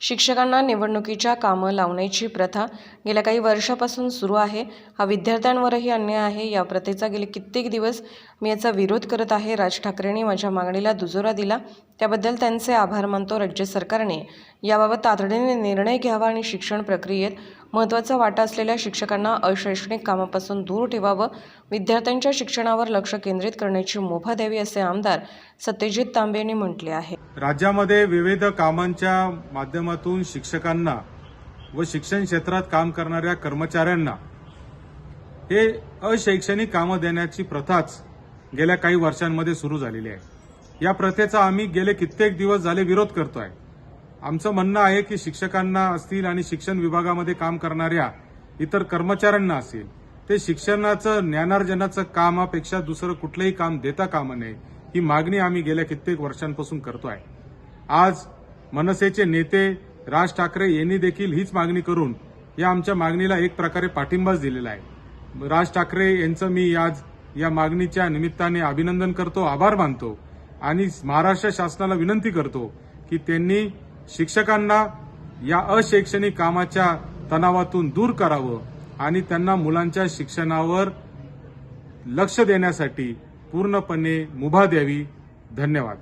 शिक्षकांना निवडणुकीच्या कामं लावण्याची प्रथा गेल्या काही वर्षापासून सुरू आहे. हा विद्यार्थ्यांवरही अन्याय आहे. या प्रथेचा गेले कित्येक दिवस मी याचा विरोध करत आहे. राज ठाकरेंनी माझ्या मागणीला दुजोरा दिला. त्याबद्दल त्यांचे आभार मानतो राज्य सरकारने. याबाबत तातडीने निर्णय घ्यावा आणि शिक्षण प्रक्रियेत महत्त्वाचा वाटा असलेल्या शिक्षकांना अशैक्षणिक कामापासून दूर ठेवावं विद्यार्थ्यांच्या शिक्षणावर लक्ष केंद्रित करण्याची मुभा द्यावी असे आमदार सत्यजित तांबे यांनी म्हटले आहे. राज्यामध्ये विविध कामांच्या माध्यमातून शिक्षकांना व शिक्षण क्षेत्रात काम करणाऱ्या कर्मचाऱ्यांना हे अशैक्षणिक कामं देण्याची प्रथाच गेल्या काही वर्षांमध्ये सुरू झालेली आहे. या प्रथेचा आम्ही गेले कित्येक दिवस झाले विरोध करतोय. आमचं म्हणणं आहे की शिक्षकांना असतील आणि शिक्षण विभागामध्ये काम करणाऱ्या इतर कर्मचाऱ्यांना असेल ते शिक्षणाचं ज्ञानार्जनाचं कामापेक्षा दुसरं कुठलंही काम देता कामा नये ही मागणी आम्ही गेल्या कित्येक वर्षांपासून करतो आहे. आज मनसेचे नेते राज ठाकरे यांनी देखील हीच मागणी करून या आमच्या मागणीला एक प्रकारे पाठिंबाच दिलेला आहे. राज ठाकरे यांचं मी आज या मागणीच्या निमित्ताने अभिनंदन करतो आभार मानतो आणि महाराष्ट्र शासनाला विनंती करतो की त्यांनी शिक्षकांना या अशैक्षणिक कामाच्या तणावातून दूर करावं आणि त्यांना मुलांच्या शिक्षणावर लक्ष देण्यासाठी पूर्णपणे मुभा द्यावी. धन्यवाद.